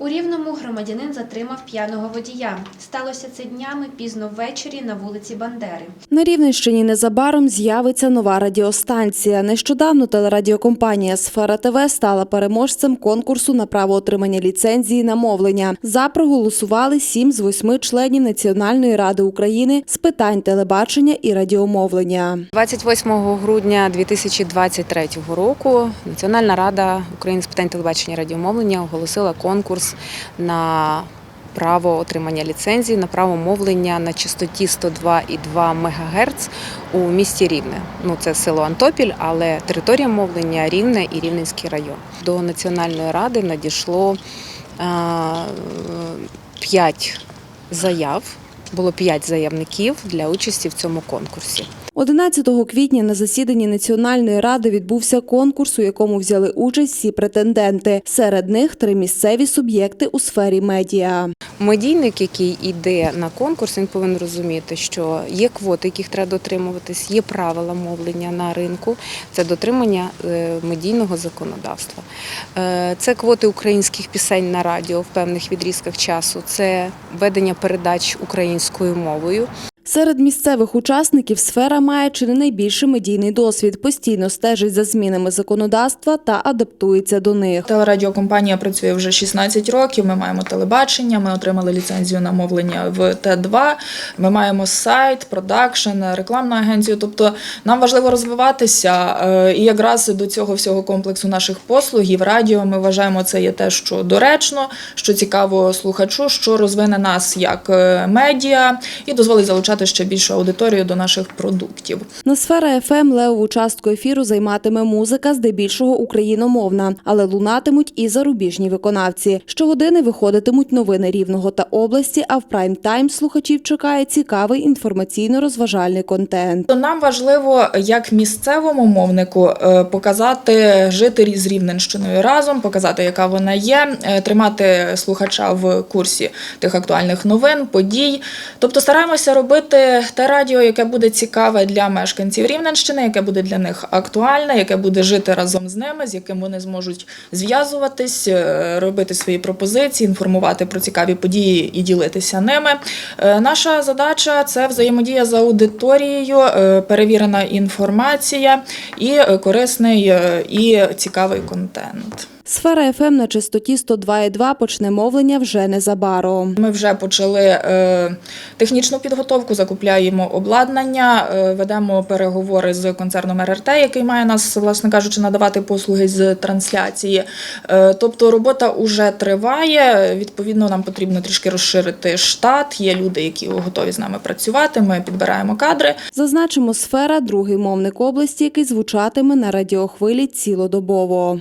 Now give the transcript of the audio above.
У Рівному громадянин затримав п'яного водія. Сталося це днями пізно ввечері на вулиці Бандери. На Рівненщині незабаром з'явиться нова радіостанція. Нещодавно телерадіокомпанія Сфера ТВ стала переможцем конкурсу на право отримання ліцензії на мовлення. За проголосували сім з восьми членів Національної ради України з питань телебачення і радіомовлення. 28 грудня 2023 року Національна рада України з питань телебачення і радіомовлення оголосила конкурс на право отримання ліцензії на право мовлення на частоті 102,2 МГц у місті Рівне. Ну це село Антопіль, але територія мовлення Рівне і Рівненський район. До Національної ради надійшло а, п'ять заяв. Було п'ять заявників для участі в цьому конкурсі. 11 квітня на засіданні Національної ради відбувся конкурс, у якому взяли участь всі претенденти. Серед них три місцеві суб'єкти у сфері медіа. Медійник, який йде на конкурс, він повинен розуміти, що є квоти, яких треба дотримуватись, є правила мовлення на ринку. Це дотримання е, медійного законодавства. Е, Це квоти українських пісень на радіо в певних відрізках часу. Це ведення передач українською мовою. Серед місцевих учасників сфера має чи не найбільший медійний досвід, постійно стежить за змінами законодавства та адаптується до них. Телерадіокомпанія працює вже 16 років. Ми маємо телебачення. Ми отримали ліцензію на мовлення в Т2. Ми маємо сайт, продакшн, рекламну агенцію. Тобто нам важливо розвиватися. Е, І якраз до цього всього комплексу наших послугів радіо ми вважаємо це є те, що доречно, що цікаво слухачу, що розвине нас як е, медіа і дозволить залучати ще більшу аудиторію до наших продуктів. На сфера ФМ левову частку ефіру займатиме музика, здебільшого україномовна, але лунатимуть і зарубіжні виконавці. Щогодини виходитимуть новини рівного та області. А в прайм тайм слухачів чекає цікавий інформаційно-розважальний контент. Нам важливо, як місцевому мовнику, е, показати жити з Рівненщиною разом, показати, яка вона є, е, тримати слухача в курсі тих актуальних новин, подій. Тобто стараємося робити те радіо, яке буде цікаве для мешканців Рівненщини, яке буде для них актуальне, яке буде жити разом з ними, з яким вони зможуть зв'язуватись, е, робити свої пропозиції, інформувати про цікаві події і ділитися ними. Е, Наша задача це взаємодія з аудиторією, е, перевірена інформація і корисний і цікавий контент. Сфера ФМ на частоті 102,2 почне мовлення вже незабаром. Ми вже почали технічну підготовку, закупляємо обладнання, е, ведемо переговори з концерном РРТ, який має нас, власне кажучи, надавати послуги з трансляції. Е, тобто робота вже триває. Відповідно, нам потрібно трішки розширити штат. Є люди, які готові з нами працювати. Ми підбираємо кадри. Зазначимо, сфера другий мовник області, який звучатиме на радіохвилі цілодобово.